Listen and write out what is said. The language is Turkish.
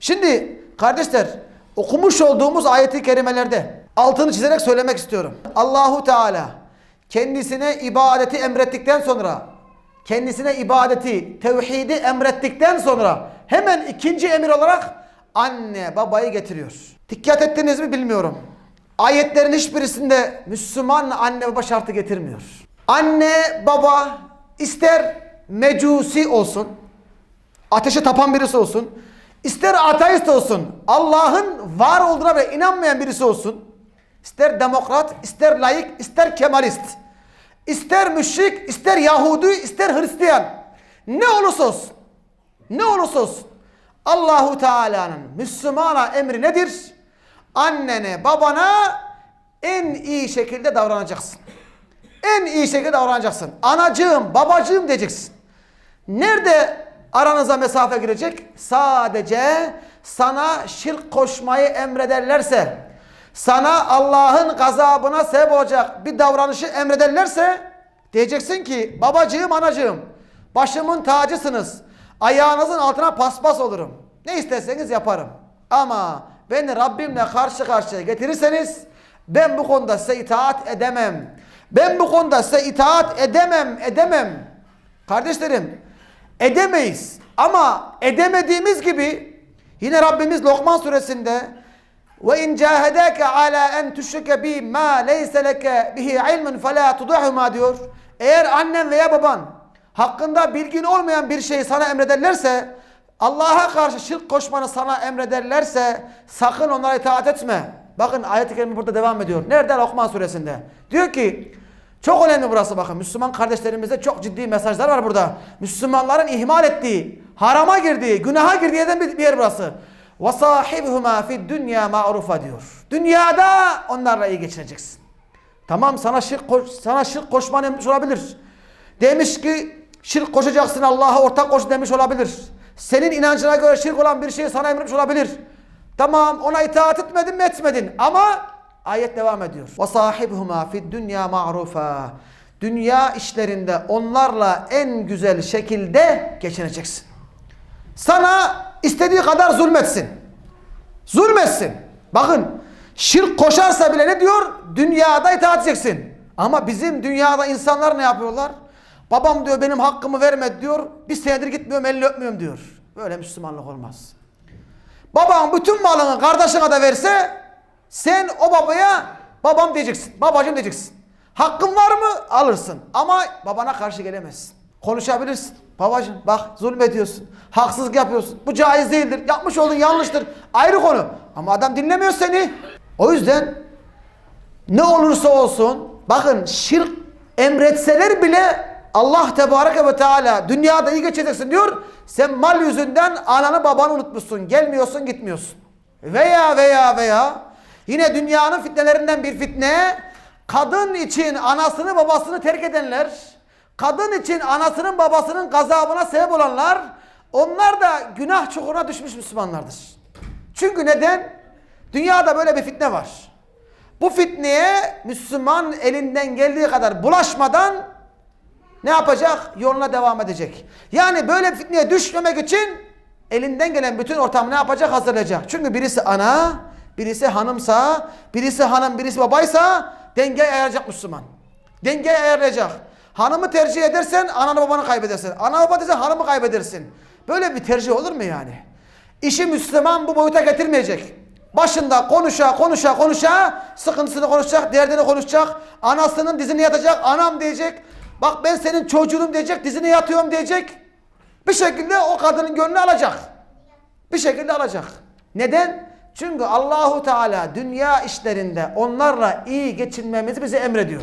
Şimdi kardeşler okumuş olduğumuz ayeti kerimelerde altını çizerek söylemek istiyorum. Allahu Teala kendisine ibadeti emrettikten sonra kendisine ibadeti, tevhidi emrettikten sonra hemen ikinci emir olarak anne babayı getiriyor. Dikkat ettiniz mi bilmiyorum. Ayetlerin hiçbirisinde Müslüman anne baba şartı getirmiyor. Anne baba ister mecusi olsun, ateşe tapan birisi olsun, ister ateist olsun, Allah'ın var olduğuna ve inanmayan birisi olsun, ister demokrat, ister laik, ister kemalist, ister müşrik, ister Yahudi, ister Hristiyan, ne olursa olsun, ne olursa olsun, Allahu Teala'nın Müslümana emri nedir? Annene, babana en iyi şekilde davranacaksın. En iyi şekilde davranacaksın. Anacığım, babacığım diyeceksin. Nerede aranıza mesafe girecek? Sadece sana şirk koşmayı emrederlerse, sana Allah'ın gazabına sebep olacak bir davranışı emrederlerse diyeceksin ki babacığım anacığım başımın tacısınız. Ayağınızın altına paspas olurum. Ne isterseniz yaparım. Ama beni Rabbimle karşı karşıya getirirseniz ben bu konuda size itaat edemem. Ben bu konuda size itaat edemem, edemem. Kardeşlerim, edemeyiz. Ama edemediğimiz gibi yine Rabbimiz Lokman suresinde ve in cahedaka ala en tüşrike bi ma leyse leke bihi ilmun fela tudahuma diyor. Eğer annen veya baban hakkında bilgin olmayan bir şeyi sana emrederlerse Allah'a karşı şirk koşmanı sana emrederlerse sakın onlara itaat etme. Bakın ayet-i kerime burada devam ediyor. Nerede? Lokman suresinde. Diyor ki çok önemli burası bakın. Müslüman kardeşlerimizde çok ciddi mesajlar var burada. Müslümanların ihmal ettiği, harama girdiği, günaha girdiği yerden bir bir yer burası. وَصَاحِبْهُمَا فِي dünya ma'rufa diyor. Dünyada onlarla iyi geçireceksin. Tamam sana şirk, koş, sana şirk koşman emrmiş olabilir. Demiş ki şirk koşacaksın Allah'a ortak koş demiş olabilir. Senin inancına göre şirk olan bir şey sana emretmiş olabilir. Tamam ona itaat etmedin mi etmedin ama ayet devam ediyor. وَصَاحِبْهُمَا فِي dünya ma'rufa. Dünya işlerinde onlarla en güzel şekilde geçineceksin. Sana istediği kadar zulmetsin. Zulmetsin. Bakın şirk koşarsa bile ne diyor? Dünyada itaat edeceksin. Ama bizim dünyada insanlar ne yapıyorlar? Babam diyor benim hakkımı vermedi diyor. Bir senedir gitmiyorum elini öpmüyorum diyor. Böyle Müslümanlık olmaz. Baban bütün malını kardeşine de verse sen o babaya babam diyeceksin. Babacım diyeceksin. Hakkın var mı? Alırsın. Ama babana karşı gelemezsin. Konuşabilirsin. Babacım bak zulmediyorsun. Haksızlık yapıyorsun. Bu caiz değildir. Yapmış olduğun yanlıştır. Ayrı konu. Ama adam dinlemiyor seni. O yüzden ne olursa olsun bakın şirk emretseler bile Allah Tebareke ve Teala dünyada iyi geçeceksin diyor. Sen mal yüzünden ananı babanı unutmuşsun. Gelmiyorsun gitmiyorsun. Veya veya veya yine dünyanın fitnelerinden bir fitne kadın için anasını babasını terk edenler kadın için anasının babasının gazabına sebep olanlar onlar da günah çukuruna düşmüş Müslümanlardır. Çünkü neden? Dünyada böyle bir fitne var. Bu fitneye Müslüman elinden geldiği kadar bulaşmadan ne yapacak? Yoluna devam edecek. Yani böyle bir fitneye düşmemek için elinden gelen bütün ortamı ne yapacak? Hazırlayacak. Çünkü birisi ana, birisi hanımsa, birisi hanım, birisi babaysa dengeyi ayarlayacak Müslüman. Dengeyi ayarlayacak. Hanımı tercih edersen ananı babanı kaybedersin. Ana baba desen hanımı kaybedersin. Böyle bir tercih olur mu yani? İşi Müslüman bu boyuta getirmeyecek. Başında konuşa konuşa konuşa sıkıntısını konuşacak, derdini konuşacak. Anasının dizini yatacak, anam diyecek. Bak ben senin çocuğunum diyecek, dizine yatıyorum diyecek. Bir şekilde o kadının gönlünü alacak. Bir şekilde alacak. Neden? Çünkü Allahu Teala dünya işlerinde onlarla iyi geçinmemizi bize emrediyor.